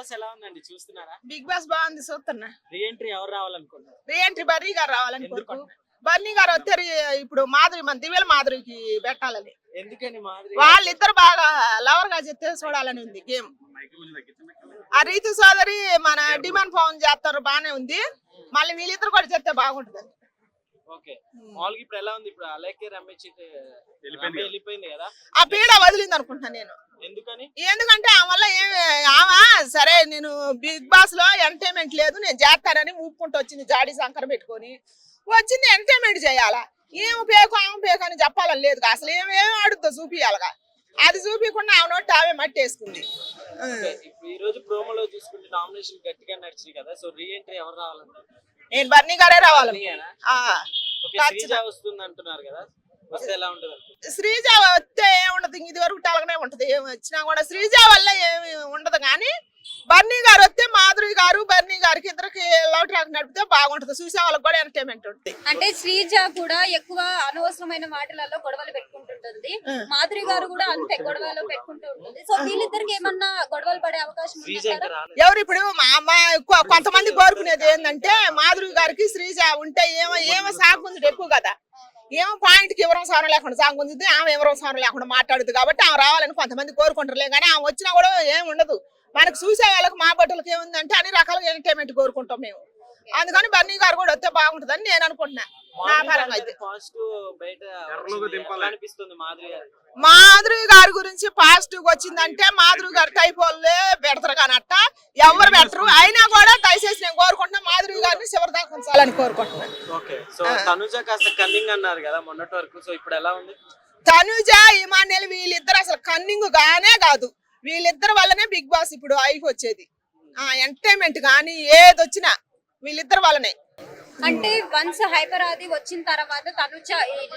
Boss ఎలా ఉందండి? చూస్తున్నారా? బిగ్ బాస్ బాగుంది చూస్తున్నా. రీఎంట్రీ ఎవరు రావాలనుకుంటున్నారు? రీఎంట్రీ బర్రీ గారు రావాలని ఎందుకు కోరుకు బర్నీ గారు వస్తే రీ- ఇప్పుడు మాధురి మన దివ్యల మాధురికి పెట్టాలని. ఎందుకని వాళ్ళిద్దరు బాగా లవర్గా చెప్తే చూడాలని ఉంది గేమ్. ఆ రీతు సోదరి మన డిమాండ్ ఫోన్ చేస్తారు బానే ఉంది. మళ్ళీ వీళ్ళిద్దరు కూడా చెప్తే బాగుంటుంది ఓకే. మామూలుగా ఇప్పుడు ఎలా ఉంది? ఇప్పుడు అలాగే రమేష్ రమ్య వెళ్ళిపోయింది కదా. ఆ పీడ వదిలింది అనుకుంటున్నా నేను. ఎందుకని? ఎందుకంటే ఆ వల్ల ఏమి ఆమె సరే నేను బిగ్ బాస్లో ఎంటర్టైన్మెంట్ లేదు నేను చేస్తానని ఊపుకుంటూ వచ్చింది జాడీ శంకర్ పెట్టుకొని. వచ్చింది ఎంటర్టైన్మెంట్ చేయాలా? ఏమి పేకు ఆమె పేకు అని చెప్పాలని లేదు అసలు ఏమి ఏమి ఆడుద్దో చూపియాలగా. అది చూపించకుండా ఆమె నోటి ఆమె. ఓకే, ఇప్పుడు ఈ రోజు ప్రోమోలో చూసుకుంటే నామినేషన్ గట్టిగా నడిచింది కదా. సో రీఎంట్రీ ఎవరు రావాలంటారు? నేను బర్నీ గారే రావాలి. వస్తుంది అంటున్నారు కదా. వస్తే ఎలా ఉంటుంది? శ్రీజ వస్తే ఏముండదు ఇది వరకు టలగనే ఉంటది. వచ్చినా కూడా శ్రీజ వల్ల ఏమి ఉండదు. కానీ బర్నీ గారు వస్తే మాధురి గారు బర్నీ గారికి ఇద్దరికి లవ్ ట్రాక్ నడిపితే బాగుంటది. చూసే వాళ్ళకి కూడా ఎంటర్టైన్మెంట్ ఉంటుంది. అంటే శ్రీజ కూడా ఎక్కువ అనవసరమైన మాటలలో గొడవలు పెట్టుకుంటుంటుంది. మాధురి గారు కూడా అంతే గొడవలు పెట్టుకుంటూ ఉంటుంది. సో వీళ్ళిద్దరికి ఏమన్నా గొడవలు పడే అవకాశం ఎవరు ఇప్పుడు మా కొంతమంది కోరుకునేది ఏంటంటే మాధురి గారికి శ్రీజ ఉంటే ఏమో ఏమో సాగుంది ఎక్కువ కదా. ఏమో పాయింట్కి ఎవరో సారం లేకుండా సాగుంది ఆమె ఎవరో సారం లేకుండా మాట్లాడుతుంది కాబట్టి ఆమె రావాలని కొంతమంది కోరుకుంటారులే కానీ ఆమె వచ్చినా కూడా ఏం ఉండదు. మనకు చూసే వాళ్ళకి మా బట్టలకి ఏముందంటే అన్ని రకాలుగా ఎంటర్టైన్మెంట్ కోరుకుంటాం మేము. అందుకని బర్నీ గారు కూడా వస్తే బాగుంటుందని నేను అనుకుంటున్నా. నా పరంగా అయితే. మాధురి గారి. గురించి పాజిటివ్ వచ్చిందంటే మాధురి గారి టైపోలే పెడతారు కానీ అట్ట ఎవరు పెట్టరు. అయినా కూడా దయచేసి నేను కోరుకుంటున్నా మాధురి గారిని చివరి దాకా ఉంచాలని కోరుకుంటున్నాను ఓకే సో తనుజ కాస్త కన్నింగ్ అన్నారు కదా మొన్నటి వరకు. సో ఇప్పుడు ఎలా ఉంది? తనుజ ఇమాన్యుల్ వీళ్ళిద్దరు అసలు కన్నింగ్ గానే కాదు. వీళ్ళిద్దరు వల్లనే బిగ్ బాస్ ఇప్పుడు అయిపో వచ్చేది. ఆ ఎంటర్టైన్మెంట్ కానీ ఏది వచ్చినా వీళ్ళిద్దరు వల్లనే. అంటే వన్స్ హైపర్ ఆది వచ్చిన తర్వాత తనుజ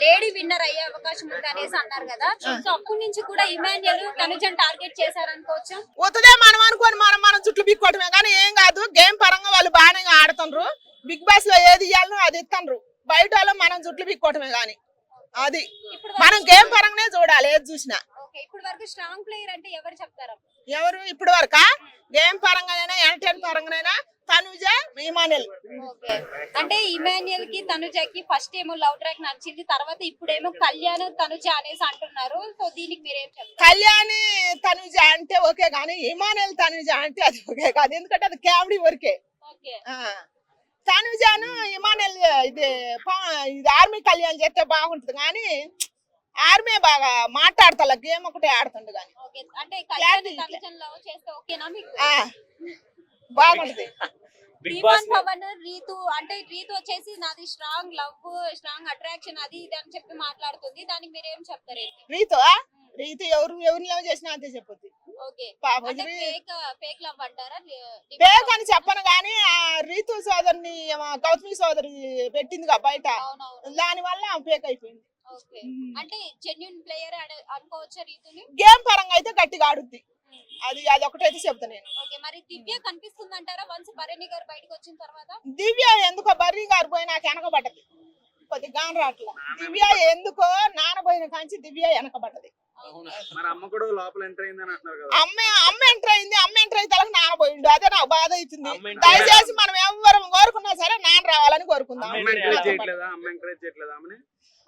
లేడీ విన్నర్ అయ్యే అవకాశం ఉంది అనేసి అన్నారు కదా. సో అప్పటి నుంచి కూడా ఇమాన్యుల్ తనుజని టార్గెట్ చేశారనుకోవచ్చు? వద్దుదే మనం అనుకోని మనం మనం చుట్లు బిక్కోవటమే కానీ ఏం కాదు గేమ్ పరంగా వాళ్ళు బాగానే ఆడుతుండ్రు. బిగ్ బాస్లో ఏది ఇయ్యాలనో అది ఇస్తుండ్రు బయట వాళ్ళు మనం చుట్లు బిక్కోవటమే కానీ. అది. మనం గేమ్ పరంగానే చూడాలి ఏది చూసినా. ఇప్పుడు వరకు స్ట్రాంగ్ ప్లేయర్ అంటే ఎవరు చెప్తారు? ఎవరు? ఇప్పటి వరకా? గేమ్ పరంగానైనా ఎంటర్టైన్ పరంగానైనా తనుజ ఇమానుయల్. అంటే ఇమాన్యుయల్కి తనుజకి ఫస్ట్ ఏమో లవ్ ట్రాక్ నచ్చింది తర్వాత ఇప్పుడేమో కళ్యాణ్ తనుజ అనేసి అంటున్నారు. సో దీనికి మీరేం చెప్తారు? కళ్యాణి తనుజ అంటే ఓకే కానీ ఇమానుయల్ తనుజ అంటే అది ఓకే కాదు. ఎందుకంటే అది కామెడీ వరకే. తనుజాను ఇమానుయల్ ఇది ఇది ఆర్మీ కళ్యాణ్ చేస్తే బాగుంటుంది. కానీ ఆర్మీ బాగా మాట్లాడతా గేమ్ ఒకటే ఆడుతుండు కానీ ఓకే అంటే బాగుంటుంది. బిగ్ బాస్ పవన్ రీతు అంటే రీతు వచ్చేసి నాది స్ట్రాంగ్ లవ్ స్ట్రాంగ్ అట్రాక్షన్ అది ఇది అని చెప్పి మాట్లాడుతుంది. దానికి మీరేం చెప్తారు? రీతు రీతు ఎవరు ఎవరిని లవ్ చేసినా అంతే చెప్పొద్దు. ఫేక్? అని చెప్పను కానీ ఆ రీతు సోదరిని గౌతమి సోదరి పెట్టిందిగా బయట. అవునవును. దాని వల్ల ఫేక్ అయిపోయింది. అంటే జెన్యున్ ప్లేయర్ అనుకోవచ్చా రీతుని? గేమ్ పరంగా అయితే గట్టిగా ఆడుద్ది. అది అది ఒకటైతే చెప్తా నేను. ఓకే మరి దివ్య కనిపిస్తుంది అంటారా వన్స్ భరణి గారు బయటకు వచ్చిన తర్వాత? దివ్య ఎందుకో బర్రీ గారు పోయి నాకు వెనకబడ్డది. కొద్దిగా గాన రాట్ల. దివ్య ఎందుకో నానబోయిన కాంచి దివ్య వెనకబడ్డది. మరి అమ్మ కూడా లోపల ఎంటర్ అయిందని అంటున్నారు కదా. అమ్మ అమ్మ ఎంటర్ అయింది అమ్మ ఎంటర్ అయితే నానబోయిండు అదే నాకు బాధ అవుతుంది. దయచేసి మనం ఎవరం కోరుకున్నా సరే నాన్న రావాలని కోరుకుందాం.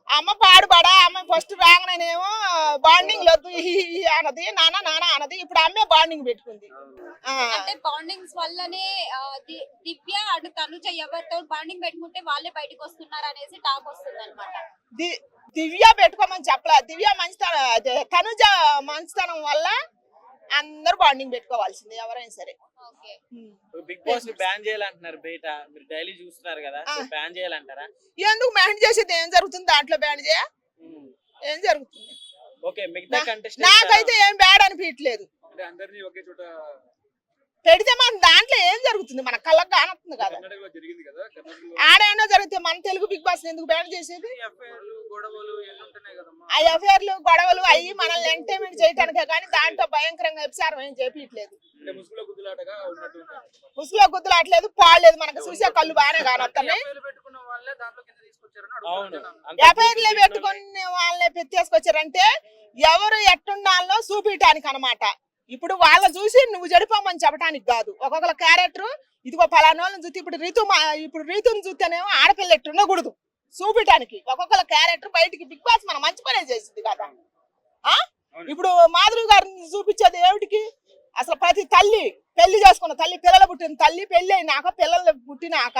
అమ్మ చేయట్లేదా అమ్మ పాడుపడా ఫస్ట్ రాగానేమో బాండింగ్ లొద్దు అన్నది నాన్న నాన్న అన్నది. ఇప్పుడు అమ్మే బాండింగ్ పెట్టుకుంది. అంటే బాండింగ్స్ వల్లనే దివ్య అండ్ తనుజ ఎవరితో బాండింగ్ పెట్టుకుంటే వాళ్ళే బయటకు వస్తున్నారు అనేసి టాక్ వస్తుంది అనమాట దివ్య పెట్టుకోమని చెప్పలే. దివ్య మంచితనం తనుజ మంచితనం వల్ల అందరూ బాండింగ్ పెట్టుకోవాల్సింది ఎవరైనా సరే. ఓకే. బిగ్ బాస్ని బ్యాన్ చేయాలంటున్నారు బయట మీరు డైలీ చూస్తున్నారు కదా. బ్యాన్ చేయాలంటారా? ఎందుకు బ్యాన్ చేసేది? ఏం జరుగుతుంది? దాంట్లో బ్యాన్ చేయ. ఏం జరుగుతుంది? ఓకే మిగతా నాకైతే ఏం బ్యాడ్ అనిపించలేదు అంటే అందరినీ ఒకే చోట పెడితే మన దాంట్లో ఏం జరుగుతుంది? మన కళ్ళకు కానొస్తుంది కదా. కర్ణాటకలో జరిగింది కదా కర్ణాటకలో. ఆడేమో జరిగితే మన తెలుగు బిగ్ బాస్ ఎందుకు బ్యాన్ చేసేది? ఎఫ్ఐఆర్లు ఆ అఫేర్లు గొడవలు అయ్యి మనల్ని ఎంటర్టైన్మెంట్ చేయటానికే కానీ దాంట్లో భయంకరంగా ఎపిసారం ఏం చేపించలేదు ముసుగులో గుద్దులాటగా ఉన్నట్టు ముసుగులో గుద్దులాట్లేదు పాడలేదు మనకు చూసే కళ్ళు బాగానే కానొస్తున్నాయి ఎఫ్ఐఆర్లు ఎఫ్ఐఆర్లు పెట్టుకుని వాళ్ళని పెట్టేసుకొచ్చారంటే ఎవరు ఎట్టుండాలో చూపించడానికి అనమాట ఇప్పుడు వాళ్ళ చూసి నువ్వు చెడిపోమని చెప్పడానికి కాదు. ఒక్కొక్కల క్యారెక్టర్ ఇదిగో పలానా వాళ్ళని చూస్తే ఇప్పుడు రీతు ఇప్పుడు రీతుని చూస్తేనేమో ఆడపిల్ల ఎట్టు ఉండకూడదు. చూపించడానికి ఒక్కొక్కల క్యారెక్టర్ బయటికి బిగ్ బాస్ మన మంచి పనే చేసింది కదా. ఆ? ఇప్పుడు మాధురి గారిని చూపించేది ఏమిటికి? అసలు ప్రతి తల్లి పెళ్ళి చేసుకున్న తల్లి పిల్లలు పుట్టిన తల్లి పెళ్ళి అయినాక పిల్లలు పుట్టినాక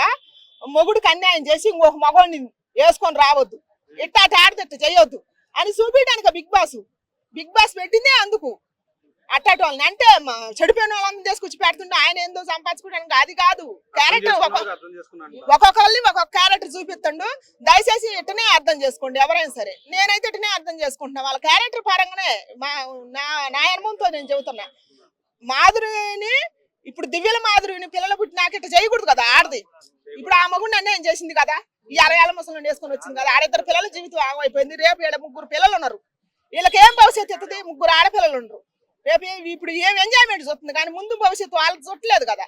మొగుడికి అన్యాయం చేసి ఇంకొక మగవాడిని వేసుకొని రావద్దు. ఇట్టా ఆడతట్టు చేయొద్దు. అని చూపించడానికి బిగ్ బాస్ బిగ్ బాస్ పెట్టిందే అందుకు. అట్టాటి వాళ్ళని అంటే చెడిపోయిన వాళ్ళని తీసుకొచ్చి పెడుతుంటే ఆయన ఏందో సంపాదించుకోవడానికి అది కాదు. క్యారెక్టర్ ఒక్కొక్కరిని ఒక్కొక్క క్యారెక్టర్ చూపిస్తుండు. దయచేసి ఇట్టనే అర్థం చేసుకోండి ఎవరైనా సరే. నేనైతే ఇట్టనే అర్థం చేసుకుంటున్నా. వాళ్ళ క్యారెక్టర్ పరంగానే మా నా నా అనుభవంతో నేను చెబుతున్నా. మాధురిని ఇప్పుడు దివ్యల మాధురిని పిల్లలు పుట్టినాక ఇట్లా చేయకూడదు కదా ఆడది. ఇప్పుడు ఆ మగుడిని అన్యాయం చేసింది కదా? ఈ అరయాల ముసలిని వేసుకొని వచ్చింది కదా? ఆడిద్దరు పిల్లల జీవితం ఆగమైపోయింది. రేపు ఈడ ముగ్గురు పిల్లలు ఉన్నారు. వీళ్ళకి ఏం భవిష్యత్తు ఎత్తుంది? ముగ్గురు ఆడపిల్లలు ఉండరు. రేపు ఏ- ఇప్పుడు ఏం ఎంజాయ్మెంట్ చూస్తుంది కానీ ముందు భవిష్యత్తు వాళ్ళకి చుట్టలేదు కదా.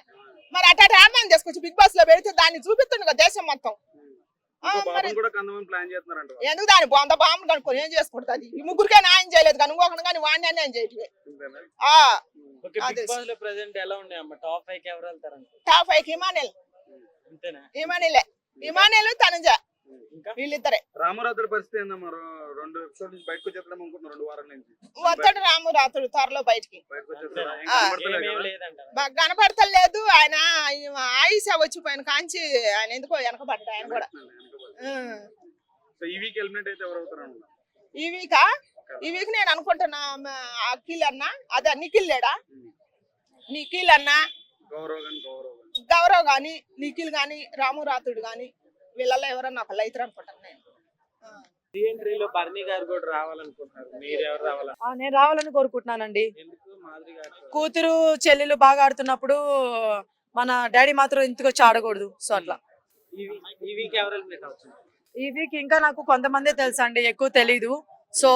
మరి అట్ట ఆడదాన్ని తీసుకొచ్చి బిగ్ బాస్లో పెడితే దాన్ని చూపిస్తుంది కదా దేశం మొత్తం. ఎందుకు దాని బొంద బాంబు కనుక్కొని ఏం చేసుకుంటుంది? ఈ ముగ్గురికే న్యాయం చేయలేదు కానీ ఇంకొకటి కానీ వాడిని అన్యాయం చేయటమే. టాప్ ఫైవ్కి ఇమానేల్. ఇమానేలే. ఇమానేలు తనుజ. వీళ్ళిద్దరే. రామరాత్రి పరిస్థితి ఏందమ్మా? రెండు ఎపిసోడ్ నుంచి బయటకు వచ్చేద్దాం అనుకుంటున్నా రెండు వారాల నుంచి. వస్తాడు రాము త్వరలో బయటికి. కనపడతలేదు. ఆయన ఆయుష వచ్చిపోయిన కాంచి ఆయన ఎందుకో వెనకబడ్డాడు ఆయన కూడా. ఈ వీక్ ఎలిమినేట్ అయితే ఎవరు అవుతారు అనుకున్నా ఈ వీక్? ఈ వీక్ నేను అనుకుంటున్నా అఖిల్ అన్న. అదే నిఖిల్ లేడా? నిఖిల్ అన్న. గౌరవ్ గాని గౌరవ్ గాని. గౌరవ్ గాని నిఖిల్ గాని రాము రాతుడు గాని. వీళ్ళల్లో ఎవరన్నా ఒకళ్ళు అవుతారు అనుకుంటాను నేను. రీఎంట్రీలో బర్నీ గారు కూడా రావాలనుకుంటున్నారు. మీరు ఎవరు రావాల? నేను రావాలని కోరుకుంటున్నానండి. ఎందుకు? మాదిరి గారు కూతురు చెల్లెలు బాగా ఆడుతున్నప్పుడు మన డాడీ మాత్రం ఇంటికి వచ్చి ఆడకూడదు. సో అట్లా. ఈ వీక్ ఈ వీక్ ఎవరు ఎలిమినేట్ అవుతుంది ఈ వీక్ ఇంకా నాకు కొంతమందే తెలుసు అండి ఎక్కువ తెలీదు. సో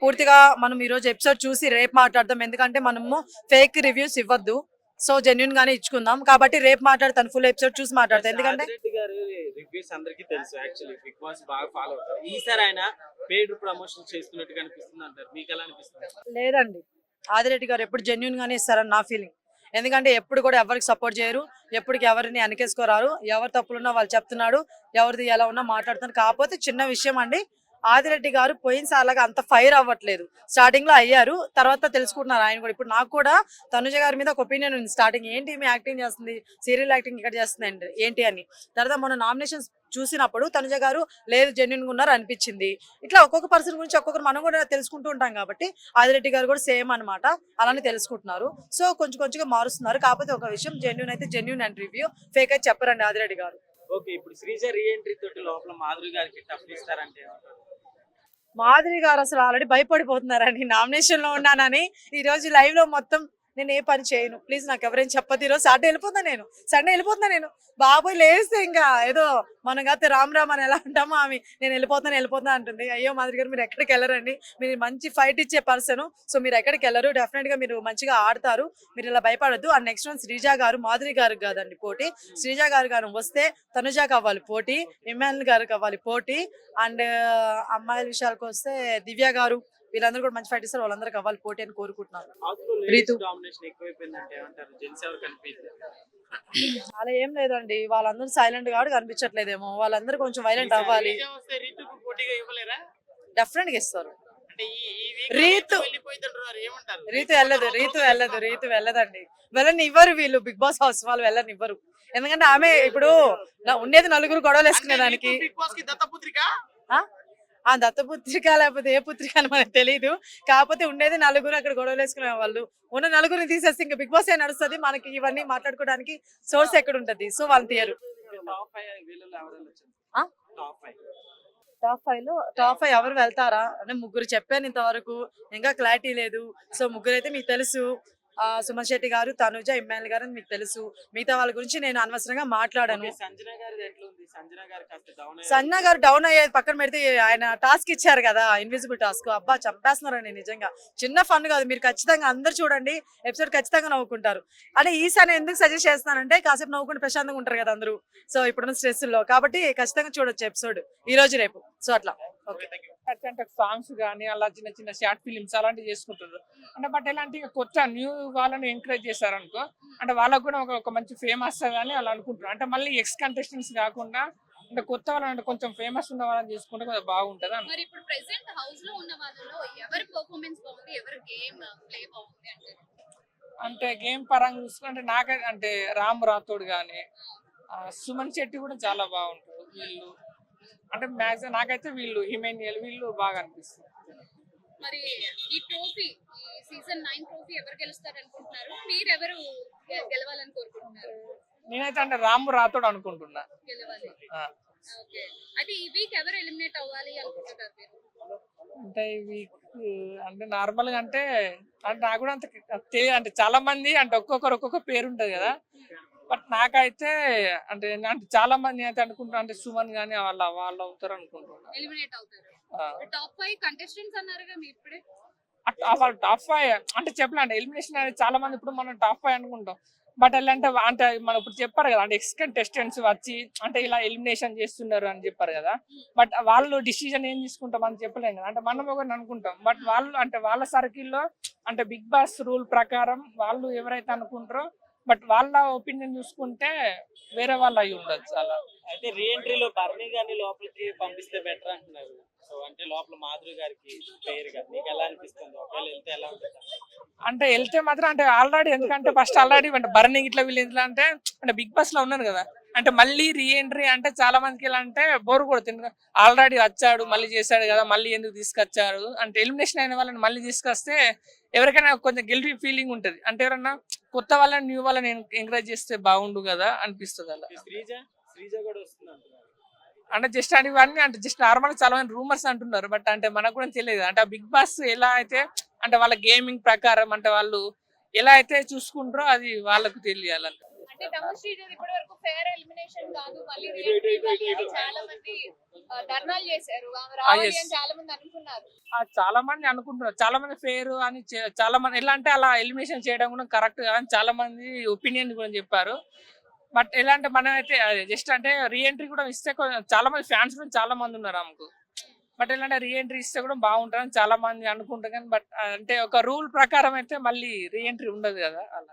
పూర్తిగా మనం ఈ రోజు ఎపిసోడ్ చూసి రేపు మాట్లాడదాం. ఎందుకంటే మనము ఫేక్ రివ్యూస్ ఇవ్వద్దు. సో జెన్యున్ గానే ఇచ్చుకుందాం. కాబట్టి రేపు మాట్లాడతాను ఫుల్ ఎపిసోడ్ చూసి మాట్లాడతాను ఎందుకంటే ఆదిరెడ్డి గారు రివ్యూస్ అందరికీ తెలుసు యాక్చువల్లీ బిగ్ బాస్ బాగా ఫాలో అవుతారు. ఈసారి ఆయన పెయిడ్ ప్రమోషన్ చేస్తున్నట్టు కనిపిస్తుంది అంటారు. మీకు ఎలా అనిపిస్తుంది? లేదండి. ఆదిరెడ్డి గారు ఎప్పుడు జెన్యున్ గానే ఇస్తారని నా ఫీలింగ్ ఎందుకంటే ఎప్పుడు కూడా ఎవరికి సపోర్ట్ చేయరు ఎప్పటికి ఎవరిని వెనకేసుకోరారు ఎవరు తప్పులున్నా వాళ్ళు చెప్తున్నాడు ఎవరిది ఎలా ఉన్నా మాట్లాడుతున్నారు కాకపోతే చిన్న విషయం అండి ఆదిరెడ్డి గారు పోయినసార్లాగా అంత ఫైర్ అవ్వట్లేదు. స్టార్టింగ్లో అయ్యారు. తర్వాత తెలుసుకుంటున్నారు ఆయన కూడా. ఇప్పుడు నాకు కూడా తనుజ గారి మీద ఒక ఒపీనియన్ ఉంది. స్టార్టింగ్ ఏంటి మీ యాక్టింగ్ చేస్తుంది? సీరియల్ యాక్టింగ్ ఇక్కడ చేస్తుంది ఏంటి- అని. తర్వాత మొన్న నామినేషన్స్ చూసినప్పుడు తనుజ గారు లేదు జెన్యున్గా ఉన్నారు అనిపించింది. ఇట్లా ఒక్కొక్క పర్సన్ గురించి ఒక్కొక్కరు మనం కూడా తెలుసుకుంటూ ఉంటాం కాబట్టి ఆదిరెడ్డి గారు కూడా సేమ్ అన్నమాట. అలానే తెలుసుకుంటున్నారు. సో కొంచెం కొంచెంగా మారుస్తున్నారు. కాకపోతే ఒక విషయం జెన్యున్ అయితే జెన్యున్ అండ్ రివ్యూ ఫేక్ అయితే చెప్పరండి ఆదిరెడ్డి గారు. ఓకే ఇప్పుడు శ్రీజ రీఎంట్రీ తోటి లోపల మాధురి గారికి టఫ్ ఇస్తారంటే మాధురి గారు అసలు ఆల్రెడీ భయపడిపోతున్నారని నామినేషన్లో ఉన్నానని. ఈ రోజు లైవ్లో మొత్తం నేను ఏ పని చేయను. ప్లీజ్ నాకు ఎవరైనా చెప్పదు ఈరోజు సాటర్డే వెళ్ళిపోతా నేను. సండే వెళ్ళిపోతున్నా నేను. బాబోయ్ లేస్తే ఇంకా ఏదో మనం కాకపోతే రామ్ రామ్ అని ఎలా అంటామో ఆమె. నేను వెళ్ళిపోతాను వెళ్ళిపోతా అంటుంది. అయ్యో మాదిరి గారు మీరు ఎక్కడికి వెళ్ళరండి? మీరు మంచి ఫైట్ ఇచ్చే పర్సన్ సో మీరు ఎక్కడికి వెళ్ళరు. డెఫినెట్గా మీరు మంచిగా ఆడతారు. మీరు ఇలా భయపడద్దు. అండ్ నెక్స్ట్ వన్ శ్రీజ గారు మాధురి గారు కాదండి పోటీ. శ్రీజ గారు గారు వస్తే తనుజ కావాలి పోటీ ఇమానుల్ గారు కావాలి పోటీ. అండ్ అమ్మాయిల విషయాలకు వస్తే దివ్య గారు. వీళ్ళందరూ కూడా మంచి ఫైట్ ఇస్తారు వాళ్ళందరూ కావాలి పోటీ అని కోరుకుంటున్నాను. రీతు. కనిపించారు అలా ఏం లేదండి. వాళ్ళందరూ సైలెంట్గా కనిపించట్లేదేమో. వాళ్ళందరూ కొంచెం వైలెంట్ అవ్వాలి. డెఫినెట్గా ఇస్తారు. రీతు. రీతు వెళ్ళదు రీతు వెళ్ళదు రీతు వెళ్ళదండి. వెళ్ళని ఇవ్వరు వీళ్ళు. బిగ్ బాస్ హౌస్ వాళ్ళు వెళ్ళని ఇవ్వరు. ఎందుకంటే ఆమె ఇప్పుడు ఉండేది నలుగురు గొడవలు వేసుకునే దానికి. ఆ దత్తపుత్రిక లేకపోతే ఏ పుత్రిక అని మనకు తెలియదు కాకపోతే ఉండేది నలుగురు అక్కడ గొడవలు వేసుకునే వాళ్ళు. ఉన్న నలుగురిని తీసేస్తే ఇంకా బిగ్ బాస్ ఏ నడుస్తుంది. మనకి ఇవన్నీ మాట్లాడుకోవడానికి సోర్స్ ఎక్కడ ఉంటది సో వాళ్ళు తీయరు టాప్ ఫైవ్లో టాప్ ఫైవ్ ఎవరు వెళ్తారా? అంటే ముగ్గురు చెప్పాను ఇంతవరకు. ఇంకా క్లారిటీ లేదు. సో ముగ్గురు అయితే మీకు తెలుసు. సుమన్ శెట్టి గారు తనుజ ఇమ్మాయిల్ గారు మీకు తెలుసు. మిగతా వాళ్ళ గురించి నేను అనవసరంగా మాట్లాడాను. సంజన గారు డౌన్ సన్న గారు డౌన్ అయ్యేది పక్కన పెడితే ఆయన టాస్క్ ఇచ్చారు కదా ఇన్విజిబుల్ టాస్క్ అబ్బా చంపేస్తున్నారండి నిజంగా. చిన్న ఫన్ కాదు. మీరు ఖచ్చితంగా అందరు చూడండి. ఎపిసోడ్ ఖచ్చితంగా నవ్వుకుంటారు. అంటే ఈసారి ఎందుకు సజెస్ట్ చేస్తానంటే కాసేపు నవ్వుకుంటే ప్రశాంతంగా ఉంటారు కదా అందరూ. సో ఇప్పుడున్న స్ట్రెస్లో. కాబట్టి ఖచ్చితంగా చూడొచ్చు ఎపిసోడ్ ఈ రోజు రేపు. సో అట్లా. అంటే సాంగ్స్ కానీ అలా చిన్న చిన్న షార్ట్ ఫిలిమ్స్ అలాంటివి చేసుకుంటారు అంటే బట్ ఎలాంటి కొత్త న్యూ వాళ్ళని ఎంకరేజ్ చేశారనుకో అంటే వాళ్ళకు కూడా ఒక మంచి ఫేమస్ అని అలా అనుకుంటారు అంటే మళ్ళీ ఎక్స్ కంటెస్టెంట్స్ కాకుండా అంటే కొత్త వాళ్ళని అంటే కొంచెం ఫేమస్ ఉన్న వాళ్ళని చేసుకుంటే కొంచెం బాగుంటది అని. మరి ఇప్పుడు ప్రెసెంట్ హౌస్లో ఉన్న వాళ్ళలో ఎవరి పర్ఫార్మెన్స్ బాగుంది ఎవరి గేమ్ ప్లే బాగుంది అంటే? అంటే గేమ్ పరంగా చూసుకుంటే నాకైతే అంటే రామ్ రాథోడ్ కానీ సుమన్ శెట్టి కూడా చాలా బాగుంటారు వీళ్ళు అంటే మ్యాక్సిమం నాకైతే వీళ్ళు హిమేనియల్ వీళ్ళు బాగా అనిపిస్తుంది. మరి ఈ ట్రోఫీ ఈ సీజన్ నైన్ ట్రోఫీ ఎవరు గెలుస్తారు అనుకుంటున్నారు మీరు ఎవరు గె- గెలవాలని కోరుకుంటున్నారు? నేనైతే అంటే రామ్ రాథోడ్ అనుకుంటున్నా. గెలవాలి. ఆ. ఓకే. అయితే ఈ వీక్ ఎవరు ఎలిమినేట్ అవ్వాలి అనుకుంటున్నారు మీరు? అంటే ఇవి అంటే నార్మల్గా అంటే అంటే నాకు కూడా అంత తెలియదు అంటే చాలా మంది అంటే ఒక్కొక్కరు ఒక్కొక్క పేరు ఉంటది కదా. బట్ నాకైతే అంటే అంటే చాలా మంది అయితే అనుకుంటున్నా అంటే సుమన్ గానీ వాళ్ళ వాళ్ళు అవుతారు అనుకుంటున్నా. ఎలిమినేట్ అవుతారు. ఆ. టాప్ ఫైవ్ కంటెస్టెంట్స్ అన్నారుగా మీ ఇప్పుడే. అట్- ఆ వాళ్ళు టాప్ ఫైవ్ అంటే చెప్పలేండి ఎలిమినేషన్ అనేది చాలా మంది ఇప్పుడు మనం టాప్ ఫైవ్ అనుకుంటాం. బట్ ఎలా అంటే అంటే మనం ఇప్పుడు చెప్పారు కదా అంటే ఎక్స్ కంటెస్టెంట్స్ వచ్చి అంటే ఇలా ఎలిమినేషన్ చేస్తున్నారు అని చెప్పారు కదా. బట్ వాళ్ళు డిసిజన్ ఏం తీసుకుంటాం అని చెప్పలేం కదా. అంటే మనం ఒకరిని అనుకుంటాం. బట్ వాళ్ళు అంటే వాళ్ళ సర్కిల్లో అంటే బిగ్ బాస్ రూల్ ప్రకారం వాళ్ళు ఎవరైతే అనుకుంటారో బట్ వాళ్ళ ఒపీనియన్ చూసుకుంటే వేరే వాళ్ళు అయి ఉండొచ్చు అలా. అయితే రీఎంట్రీలో బర్నీ గారిని లోపలికి పంపిస్తే బెటర్ అంటున్నారు. సో అంటే లోపల మాధురి గారికి పేరుగా మీకు ఎలా అనిపిస్తుంది? ఒకవేళ వెళ్తే ఎలా ఉంటుంది? అంటే వెళ్తే మాత్రం అంటే ఆల్రెడీ ఎందుకంటే ఫస్ట్ ఆల్రెడీ అంటే బర్నింగ్ ఇట్లా వీళ్ళు ఎట్లా అంటే అంటే బిగ్ బాస్లో ఉన్నారు కదా. అంటే మళ్ళీ రీఎంట్రీ అంటే చాలా మందికి ఎలా అంటే బోర్ కొడుతుంది ఆల్రెడీ వచ్చాడు మళ్ళీ చేశాడు కదా మళ్ళీ ఎందుకు తీసుకొచ్చారు? అంటే ఎలిమినేషన్ అయిన వాళ్ళని మళ్ళీ తీసుకొస్తే ఎవరికైనా కొంచెం గిల్టీ ఫీలింగ్ ఉంటది. అంటే ఎవరన్నా కొత్త వాళ్ళని న్యూ వాళ్ళని ఎంకరేజ్ చేస్తే బాగుండు కదా అనిపిస్తుంది అలా. అంటే జస్ట్ అని ఇవన్నీ అంటే జస్ట్ నార్మల్ చాలా మంది రూమర్స్ అంటున్నారు బట్ అంటే మనకు కూడా తెలియదు. అంటే ఆ బిగ్ బాస్ ఎలా అయితే అంటే వాళ్ళ గేమింగ్ ప్రకారం అంటే వాళ్ళు ఎలా అయితే చూసుకుంటారో అది వాళ్ళకు తెలియాలంట. అంటే డబుల్ శ్రీజర్ ఇప్పటి వరకు ఫేర్ ఎలిమినేషన్ కాదు. మళ్ళీ re-entry ఇవ్వాలి అని చాలా మంది ఆ, ధర్నాలు చేశారు. ఆమె రావాలి yes. అని చాలా మంది అనుకున్నారు. ఆ చాలా మంది అనుకుంటున్నారు. చాలా మంది ఫేర్ అని చాలా మంది ఎలా అంటే అలా ఎలిమినేషన్ చేయడం కూడా కరెక్ట్ అని చాలా మంది ఒపీనియన్ కూడా చెప్పారు. బట్ ఎలా అంటే మనం అయితే జస్ట్ అంటే రీఎంట్రీ కూడా ఇస్తే చాలా మంది ఫ్యాన్స్ కూడా చాలా మంది ఉన్నారు ఆమెకు. బట్ ఎలా అంటే రీఎంట్రీ ఇస్తే కూడా బాగుంటుందని చాలా మంది అనుకుంటారు కానీ బట్ అంటే ఒక రూల్ ప్రకారం అయితే మళ్ళీ రీఎంట్రీ ఉండదు కదా అలా.